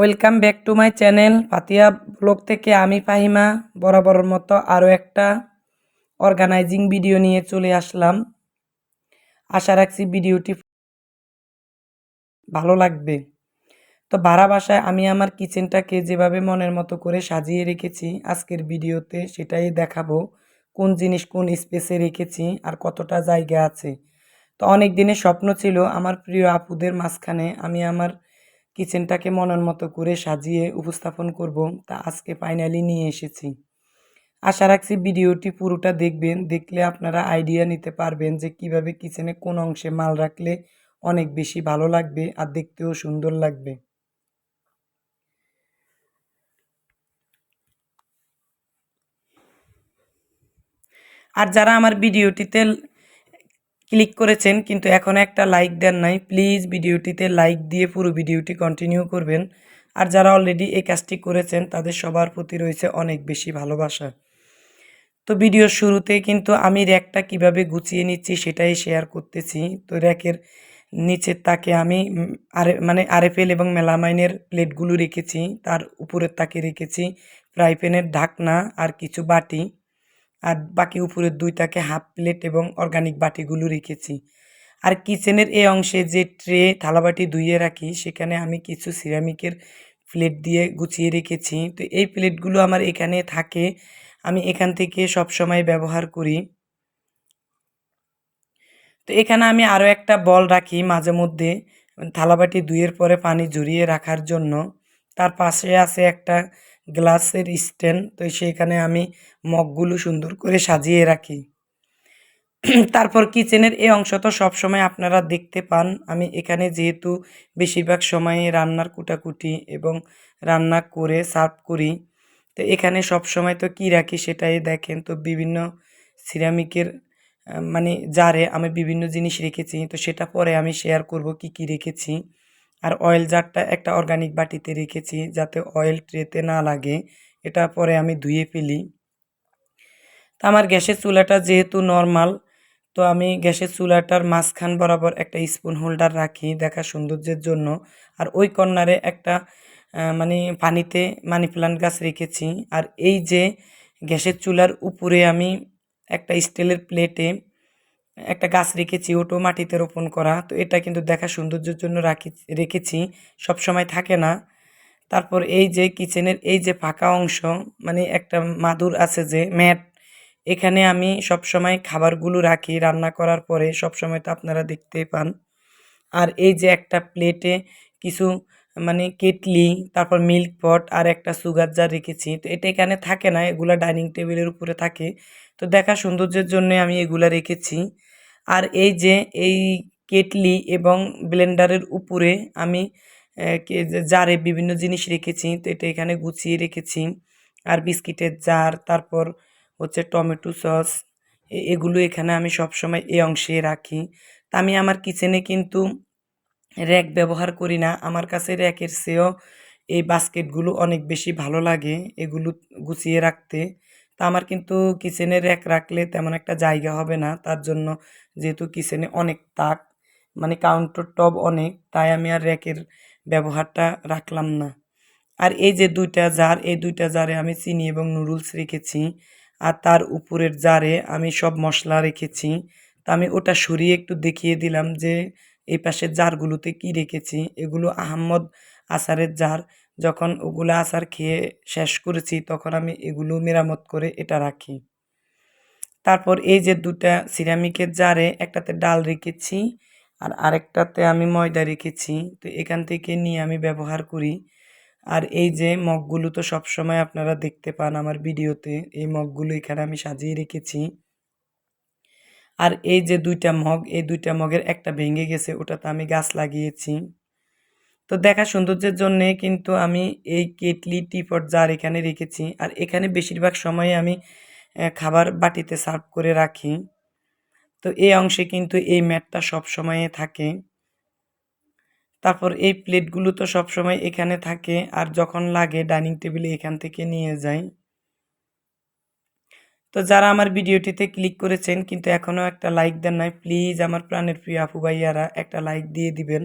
Welcome back to my channel Fatiya vlog থেকে আমি ফাহিমা। বরাবরের মতো আরও একটা অর্গানাইজিং ভিডিও নিয়ে চলে আসলাম। আশা রাখছি ভিডিওটি ভালো লাগবে। তো ভাড়া বাসায় আমি আমার কিচেনটাকে যেভাবে মনের মতো করে সাজিয়ে রেখেছি আজকের ভিডিওতে সেটাই দেখাবো। কোন জিনিস কোন স্পেসে রেখেছি আর কতটা জায়গা আছে। তো অনেক দিনের স্বপ্ন ছিল আমার প্রিয় আপুদের মাঝখানে আমি আমার কিচেনটাকে মনের মতো করে সাজিয়ে উপস্থাপন করব, তা আজকে ফাইনালি নিয়ে এসেছি। আশা রাখছি ভিডিওটি পুরোটা দেখবেন, দেখলে আপনারা আইডিয়া নিতে পারবেন যে কীভাবে কিচেনে কোন অংশে মাল রাখলে অনেক বেশি ভালো লাগবে আর দেখতেও সুন্দর লাগবে। আর যারা আমার ভিডিওটিতে ক্লিক করেছেন, কিন্তু এখনও একটা লাইক দেন নাই। প্লিজ ভিডিওটিতে লাইক দিয়ে পুরো ভিডিওটি কন্টিনিউ করবেন। আর যারা অলরেডি এই কাজটি করেছেন, তাদের সবার প্রতি রয়েছে অনেক বেশি ভালোবাসা। তো ভিডিওর শুরুতে কিন্তু আমি র্যাকটা কীভাবে গুছিয়ে নিচ্ছি সেটাই শেয়ার করতেছি। তো র্যাকের নিচের তাকে আমি আরে মানে আরএফএল এবং মেলামাইনের প্লেটগুলো রেখেছি। তার উপরের তাকে রেখেছি। ফ্রাই প্যানের ঢাকনা আর কিছু বাটি। আর বাকি উপরের দুইটাকে হাফ প্লেট এবং অর্গানিক বাটিগুলো রেখেছি। আর কিচেনের এই অংশে যে ট্রে থালাবাটি ধুইয়ে রাখি, সেখানে আমি কিছু সিরামিকের প্লেট দিয়ে গুছিয়ে রেখেছি। তো এই প্লেটগুলো আমার এখানে থাকে। আমি এখান থেকে সব সময় ব্যবহার করি। তো এখানে আমি আরও একটা বল রাখি মাঝে মধ্যে, থালাবাটি ধুয়ের পরে পানি জড়িয়ে রাখার জন্য। তার পাশে আছে একটা গ্লাসের স্ট্যান্ড, তো সেখানে আমি মগগুলো সুন্দর করে সাজিয়ে রাখি। তারপর কিচেনের এই অংশ তো সবসময় আপনারা দেখতে পান। আমি এখানে যেহেতু বেশিরভাগ সময়ে রান্নার কুটাকুটি এবং রান্না করে সার্ভ করি, তো এখানে সব সময় তো কী রাখি সেটাই দেখেন। তো বিভিন্ন সিরামিকের মানে জারে আমি বিভিন্ন জিনিস রেখেছি, তো সেটা পরে আমি শেয়ার করব কি কি রেখেছি। আর অয়েল জারটা একটা অর্গানিক বাটিতে রেখেছি যাতে অয়েল ট্রেতে না লাগে। এটা পরে আমি ধুয়ে ফেলি। তা আমার গ্যাসের চুলাটা যেহেতু নর্মাল তো আমি গ্যাসের চুলাটার মাঝখান বরাবর একটা স্পুন হোল্ডার রাখি দেখা সৌন্দর্যের জন্য। আর ওই কর্নারে একটা মানে পানিতে মানি প্লান্ট গাছ রেখেছি। আর এই যে গ্যাসের চুলার উপরে আমি একটা স্টিলের প্লেটে একটা গাছ রেখেছি ওটো মাটিতে রোপণ করা। তো এটা কিন্তু দেখা সৌন্দর্যের জন্য রাখি, রেখেছি। সবসময় থাকে না। তারপর এই যে কিচেনের এই যে ফাঁকা অংশ মানে একটা মাদুর আছে যে ম্যাট, এখানে আমি সব সময় খাবারগুলো রাখি রান্না করার পরে, সব সময় তো আপনারা দেখতেই পান। আর এই যে একটা প্লেটে কিছু মানে কেটলি, তারপর মিল্ক পট আর একটা সুগার জার রেখেছি। তো এটা এখানে থাকে না, এগুলো ডাইনিং টেবিলের উপরে থাকে। তো দেখা সৌন্দর্যের জন্য আমি এগুলো রেখেছি। আর এই যে, এই কেটলি এবং ব্লেন্ডারের উপরে আমি জারে বিভিন্ন জিনিস রেখেছি, তো এটা এখানে গুছিয়ে রেখেছি। আর বিস্কিটের জার, তারপর হচ্ছে টমেটো সস এগুলো এখানে আমি সবসময় এই অংশে রাখি। তা আমি আমার কিচেনে কিন্তু র্যাক ব্যবহার করি না। আমার কাছে র্যাকের চেয়েও এই বাস্কেটগুলো অনেক বেশি ভালো লাগে এগুলো গুছিয়ে রাখতে। তা আমার কিন্তু কিচেনে র্যাক রাখলে তেমন একটা জায়গা হবে না, তার জন্য যেহেতু কিচেনে অনেক তাক মানে কাউন্টার টপ অনেক, তাই আমি আর র্যাকের ব্যবহারটা রাখলাম না। আর এই যে দুইটা জার, এই দুইটা জারে আমি চিনি এবং নুডলস রেখেছি আর তার উপরের জারে আমি সব মশলা রেখেছি। তা আমি ওটা সরিয়ে একটু দেখিয়ে দিলাম যে এই পাশের জারগুলোতে কি রেখেছি। এগুলো আহম্মদ আচারের জার, যখন ওগুলো আচার খেয়ে শেষ করেছি তখন আমি এগুলো মেরামত করে এটা রাখি। তারপর এই যে দুটা সিরামিকের জারে একটাতে ডাল রেখেছি আর আরেকটাতে আমি ময়দা রেখেছি। তো এখান থেকে নিয়ে আমি ব্যবহার করি। আর এই যে মগগুলো তো সবসময় আপনারা দেখতে পান আমার ভিডিওতে, এই মগগুলো এখানে আমি সাজিয়ে রেখেছি। আর এই যে দুইটা মগ, এই দুইটা মগের একটা ভেঙে গেছে, ওটাতে আমি গাছ লাগিয়েছি। তো দেখা সৌন্দর্যের জন্যে কিন্তু আমি এই কেটলি টিপট জার এখানে রেখেছি। আর এখানে বেশিরভাগ সময়ে আমি খাবার বাটিতে সার্ভ করে রাখি। তো এই অংশে কিন্তু এই ম্যাটটা সব সময়ে থাকে। তারপর এই প্লেটগুলো তো সব সময় এখানে থাকে আর যখন লাগে ডাইনিং টেবিলে এখান থেকে নিয়ে যাই। তো যারা আমার ভিডিওটিতে ক্লিক করেছেন কিন্তু এখনও একটা লাইক দেন নাই, প্লিজ আমার প্রাণের প্রিয় আপু ভাইয়ারা একটা লাইক দিয়ে দিবেন।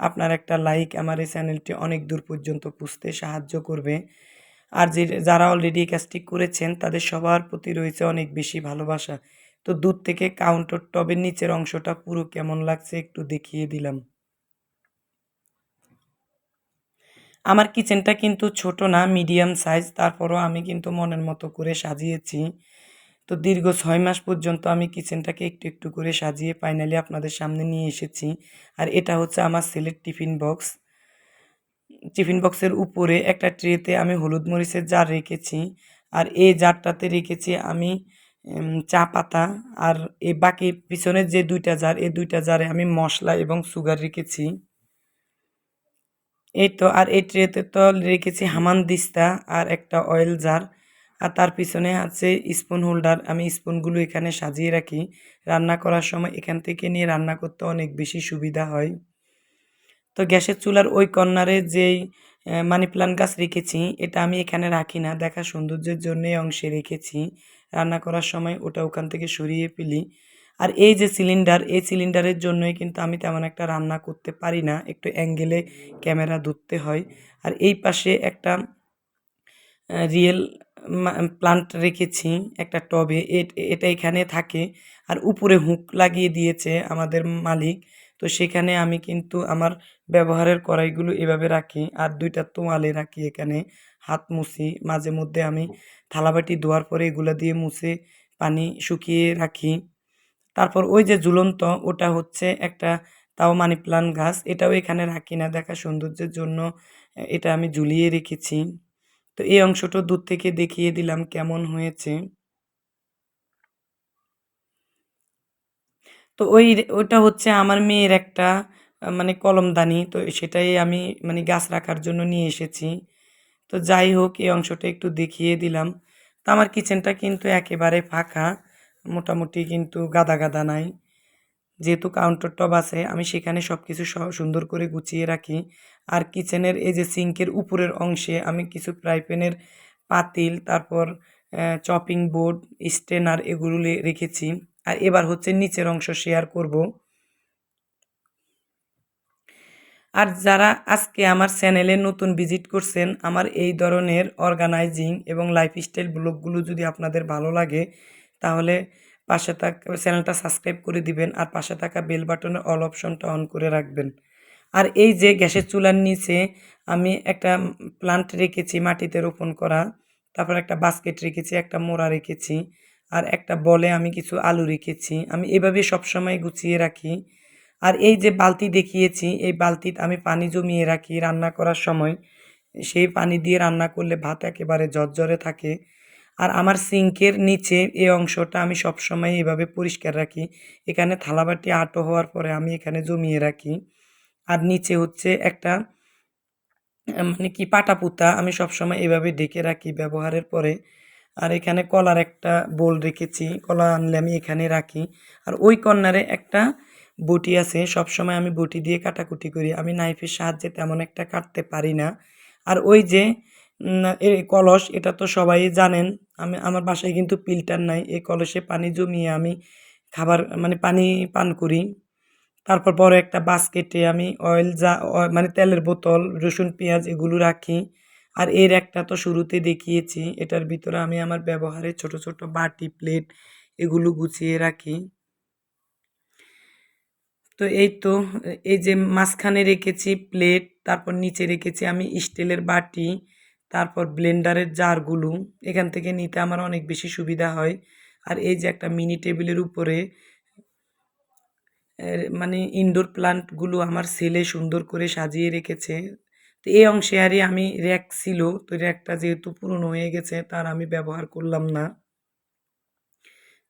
আপনার একটা লাইক আমার এই চ্যানেলটি অনেক দূর পর্যন্ত পুষতে সাহায্য করবে। আর যে যারা অলরেডি এই কাজটি করেছেন, তাদের সবার প্রতি রয়েছে অনেক বেশি ভালোবাসা। তো দূর থেকে কাউন্টার টবের নিচের অংশটা পুরো কেমন লাগছে একটু দেখিয়ে দিলাম। আমার কিচেনটা কিন্তু ছোট না মিডিয়াম সাইজ তারপরও আমি কিন্তু মনের মতো করে সাজিয়েছি। তো দীর্ঘ ছয় মাস পর্যন্ত আমি কিচেনটাকে একটু একটু করে সাজিয়ে ফাইনালি আপনাদের সামনে নিয়ে এসেছি। আর এটা হচ্ছে আমার ছেলের টিফিন বক্স টিফিন বক্সের উপরে একটা ট্রেতে আমি হলুদ মরিচের জার রেখেছি আর এই জারটাতে রেখেছি আমি চা পাতা আর এই বাকি পিছনের যে দুইটা জার, এই দুইটা জারে আমি মশলা এবং সুগার রেখেছি। এই তো, আর এই ট্রেতে তো রেখেছি হামান দিস্তা আর একটা অয়েল জার আর তার পিছনে আছে স্পুন হোল্ডার। আমি স্পুনগুলো এখানে সাজিয়ে রাখি। রান্না করার সময় এখান থেকে নিয়ে রান্না করতে অনেক বেশি সুবিধা হয়। তো গ্যাসের চুলার ওই কর্নারে যেই মানি প্লান্ট গাছ রেখেছি, এটা আমি এখানে রাখি না। দেখা সৌন্দর্যের জন্য অংশে রেখেছি। রান্না করার সময় ওটা ওখান থেকে সরিয়ে ফেলি। আর এই যে সিলিন্ডার এই সিলিন্ডারের জন্যই কিন্তু আমি তেমন একটা রান্না করতে পারি না। একটু অ্যাঙ্গেলে ক্যামেরা ধরতে হয়। আর এই পাশে একটা রিয়েল প্লান্ট রেখেছি, একটা টবে। এটা এখানে থাকে। আর উপরে হুক লাগিয়ে দিয়েছে আমাদের মালিক। তো সেখানে আমি কিন্তু আমার ব্যবহারের কড়াইগুলো এভাবে রাখি। আর দুইটা তোয়ালে রাখি এখানে, হাত মুছি, মাঝে মধ্যে আমি থালাবাটি ধোয়ার পরে এগুলো দিয়ে মুছে পানি শুকিয়ে রাখি। তারপর ওই যে ঝুলন্ত, ওটা হচ্ছে একটা তাও মানি প্লান্ট গাছ, এটাও এখানে রাখি না। দেখা সৌন্দর্যের জন্য এটা আমি ঝুলিয়ে রেখেছি। তো এই অংশটা দূর থেকে দেখিয়ে দিলাম কেমন হয়েছে। তো ওই ওটা হচ্ছে আমার মেয়ের একটা মানে কলমদানি। তো সেটাই আমি মানে গাছ রাখার জন্য নিয়ে এসেছি। তো যাই হোক, এই অংশটা একটু দেখিয়ে দিলাম। তো আমার কিচেনটা কিন্তু একেবারে ফাঁকা, মোটামুটি কিন্তু গাদা গাদা নাই। যেহেতু কাউন্টার টপ আছে, আমি সেখানে সব কিছু সুন্দর করে গুছিয়ে রাখি। আর কিচেনের এই যে সিঙ্কের উপরের অংশে আমি কিছু ফ্রাই প্যানের পাতিল, তারপর চপিং বোর্ড স্টেনার এগুলো রেখেছি। আর এবার হচ্ছে নিচের অংশ শেয়ার করব। আর যারা আজকে আমার চ্যানেলে নতুন ভিজিট করছেন, আমার এই ধরনের অর্গানাইজিং এবং লাইফস্টাইল ব্লগগুলো যদি আপনাদের ভালো লাগে, তাহলে পাশে থাকা চ্যানেলটা সাবস্ক্রাইব করে দিবেন আর পাশে থাকা বেল বাটনের অল অপশনটা অন করে রাখবেন। আর এই যে গ্যাসের চুলার নিচে আমি একটা প্লান্ট রেখেছি মাটিতে রোপণ করা, তারপর একটা বাস্কেট রেখেছি, একটা মোড়া রেখেছি। আর একটা বলে আমি কিছু আলু রেখেছি। আমি এভাবে সবসময় গুছিয়ে রাখি। আর এই যে বালতি দেখিয়েছি, এই বালতিতে আমি পানি জমিয়ে রাখি রান্না করার সময়। সেই পানি দিয়ে রান্না করলে ভাত একেবারে ঝরঝরে থাকে। আর আমার সিঙ্কের নিচে এই অংশটা আমি সবসময় এভাবে পরিষ্কার রাখি। এখানে থালাবাটি আটো হওয়ার পরে আমি এখানে জমিয়ে রাখি। আর নিচে হচ্ছে একটা মানে কি পাটা পুঁতা আমি সবসময় এভাবে ডেকে রাখি ব্যবহারের পরে। আর এখানে কলার একটা বোল রেখেছি। কলা আনলে আমি এখানে রাখি। আর ওই কর্নারে একটা বটি আছে। সবসময় আমি বটি দিয়ে কাটাকুটি করি। আমি নাইফের সাহায্যে তেমন একটা কাটতে পারি না। আর ওই যে এই কলস, এটা তো সবাই জানেন। আমি, আমার বাসায় কিন্তু ফিল্টার নাই। এই কলসে পানি জমিয়ে আমি খাবার মানে পানি পান করি। তারপর বড় একটা বাস্কেটে আমি অয়েল যা মানে তেলের বোতল, রসুন, পেঁয়াজ এগুলো রাখি। আর এর একটা তো শুরুতে দেখিয়েছি, এটার ভিতরে আমি আমার ব্যবহারের ছোট ছোট বাটি, প্লেট এগুলো গুছিয়ে রাখি। তো এই তো, এই যে মাঝখানে রেখেছি প্লেট, তারপর নিচে রেখেছি আমি স্টিলের বাটি, তারপর ব্লেন্ডারের জারগুলো, এখান থেকে নিতে আমার অনেক বেশি সুবিধা হয়। আর এই যে একটা মিনি টেবিলের উপরে মানে ইনডোর প্লান্টগুলো আমার ছেলে সুন্দর করে সাজিয়ে রেখেছে তো এই অংশে আরই আমি র্যাক ছিল, তো র্যাকটা যেহেতু পুরনো হয়ে গেছে, তার আমি ব্যবহার করলাম না।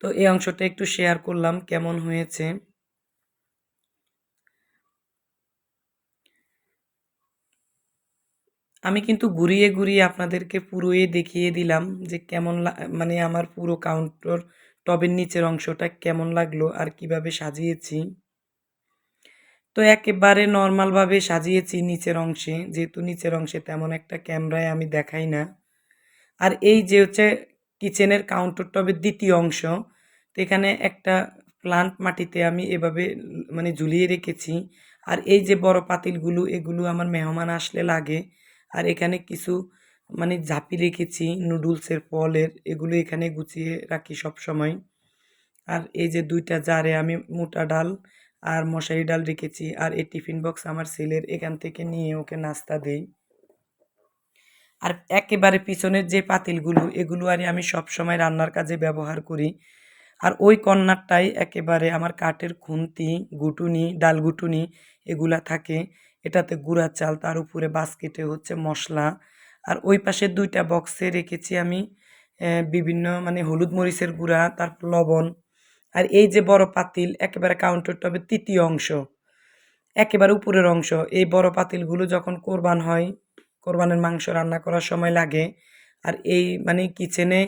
তো এই অংশটা একটু শেয়ার করলাম, কেমন হয়েছে। আমি কিন্তু ঘুরিয়ে ঘুরিয়ে আপনাদেরকে পুরোই দেখিয়ে দিলাম যে কেমন মানে আমার পুরো কাউন্টার টবের নিচের অংশটা কেমন লাগল আর কীভাবে সাজিয়েছি। তো একেবারে নর্মালভাবে সাজিয়েছি নিচের অংশে, যেহেতু নিচের অংশে তেমন একটা ক্যামেরায় আমি দেখাই না। আর এই যে হচ্ছে কিচেনের কাউন্টার টবের দ্বিতীয় অংশ, তো এখানে একটা প্লান্ট মাটিতে আমি এভাবে মানে ঝুলিয়ে রেখেছি। আর এই যে বড় পাতিলগুলো, এগুলো আমার মেহমান আসলে লাগে। আর এখানে কিছু মানে ঝাঁপি রেখেছি, নুডলসের ফলের এগুলো এখানে গুছিয়ে রাখি সব সময় আর এই যে দুইটা জারে আমি মোটা ডাল আর মশারি ডাল রেখেছি আর এই টিফিন বক্স আমার ছেলের, এখান থেকে নিয়ে ওকে নাস্তা দেই। আর একেবারে পিছনের যে পাতিলগুলো, এগুলো আর আমি সব সময় রান্নার কাজে ব্যবহার করি। আর ওই কর্নারটাই একেবারে আমার কাঠের খুন্তি, গুটুনি, ডাল গুটুনি এগুলা থাকে। এটাতে গুঁড়া চাল, তার উপরে বাস্কেটে হচ্ছে মশলা। আর ওই পাশে দুইটা বক্সে রেখেছি আমি বিভিন্ন মানে হলুদ মরিচের গুঁড়া, তারপর লবণ আর এই যে বড় পাতিল, একেবারে কাউন্টার টপের তৃতীয় অংশ, একেবারে উপরের অংশ, এই বড় পাতিলগুলো যখন কোরবান হয়, কোরবানের মাংস রান্না করার সময় লাগে। আর এই মানে কিচেনে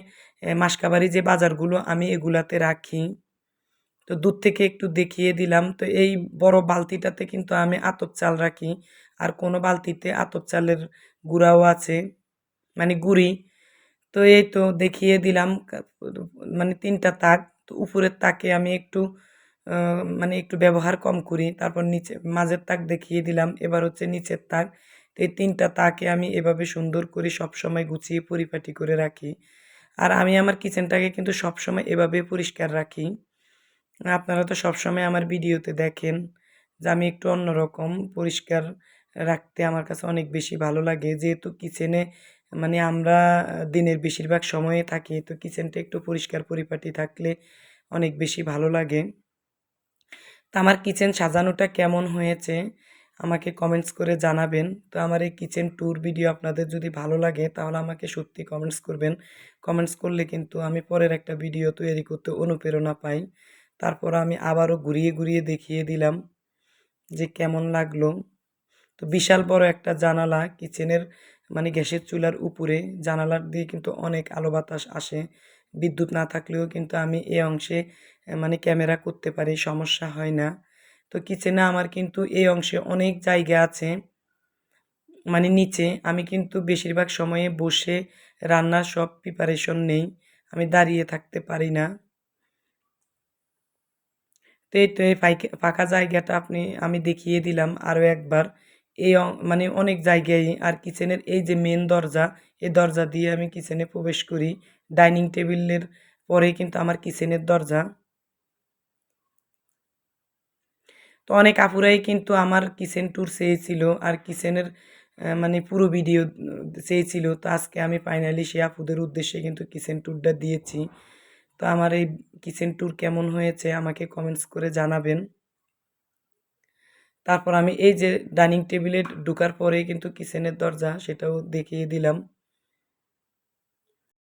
মাসকাবারি যে বাজারগুলো, আমি এগুলাতে রাখি। তো দূর থেকে একটু দেখিয়ে দিলাম। তো এই বড় বালতিটাতে কিন্তু আমি আতপ চাল রাখি। আর কোনো বালতিতে আতপ চালের গুঁড়াও আছে মানে গুঁড়ি। তো এই তো দেখিয়ে দিলাম মানে তিনটা তাক। তো উপরের তাকে আমি একটু মানে একটু ব্যবহার কম করি। তারপর নিচে, মাঝের তাক দেখিয়ে দিলাম। এবার হচ্ছে নিচের তাক। তো এই তিনটা তাকে আমি এভাবে সুন্দর করে সব সময় গুছিয়ে পরিপাটি করে রাখি। আর আমি আমার কিচেনটাকে কিন্তু সব সময় এভাবে পরিষ্কার রাখি। আপনারা তো সবসময় আমার ভিডিওতে দেখেন যে আমি একটু অন্যরকম পরিষ্কার রাখতে আমার কাছে অনেক বেশি ভালো লাগে। যেহেতু কিচেনে মানে আমরা দিনের বেশিরভাগ সময়ে থাকি, তো কিচেনটা একটু পরিষ্কার পরিপাটি থাকলে অনেক বেশি ভালো লাগে। তো আমার কিচেন সাজানোটা কেমন হয়েছে, আমাকে কমেন্টস করে জানাবেন। তো আমার এই কিচেন ট্যুর ভিডিও আপনাদের যদি ভালো লাগে, তাহলে আমাকে সত্যি কমেন্টস করবেন। কমেন্টস করলে কিন্তু আমি পরের একটা ভিডিও তৈরি করতে অনুপ্রেরণা পাই। তারপর আমি আবারও ঘুরিয়ে ঘুরিয়ে দেখিয়ে দিলাম যে কেমন লাগল। তো বিশাল বড় একটা জানালা, কিচেনের মানে গ্যাসের চুলার উপরে, জানালার দিয়ে কিন্তু অনেক আলো বাতাস আসে। বিদ্যুৎ না থাকলেও কিন্তু আমি এই অংশে মানে ক্যামেরা করতে পারি, সমস্যা হয় না। তো কিচেনে আমার কিন্তু এই অংশে অনেক জায়গা আছে। মানে নিচে আমি কিন্তু বেশিরভাগ সময়ে বসে রান্নার সব প্রিপারেশন নেই, আমি দাঁড়িয়ে থাকতে পারি না। তো এই তো এই ফাঁকা জায়গাটা আপনি, আমি দেখিয়ে দিলাম আরও একবার। এই মানে অনেক জায়গায় আর কিচেনের এই যে মেন দরজা, এই দরজা দিয়ে আমি কিচেনে প্রবেশ করি। ডাইনিং টেবিলের পরেই কিন্তু আমার কিচেনের দরজা। তো অনেক আপুরাই কিন্তু আমার কিচেন ট্যুর চেয়েছিল আর কিচেনের মানে পুরো ভিডিও চেয়েছিল। তো আজকে আমি ফাইনালি সে আপুদের উদ্দেশ্যে কিন্তু কিচেন ট্যুরটা দিয়েছি। তো আমার এই কিচেন ট্যুর কেমন হয়েছে আমাকে কমেন্টস করে জানাবেন। তারপর আমি এই যে ডাইনিং টেবিলে ঢুকার পরে কিন্তু কিচেনের দরজা সেটাও দেখিয়ে দিলাম।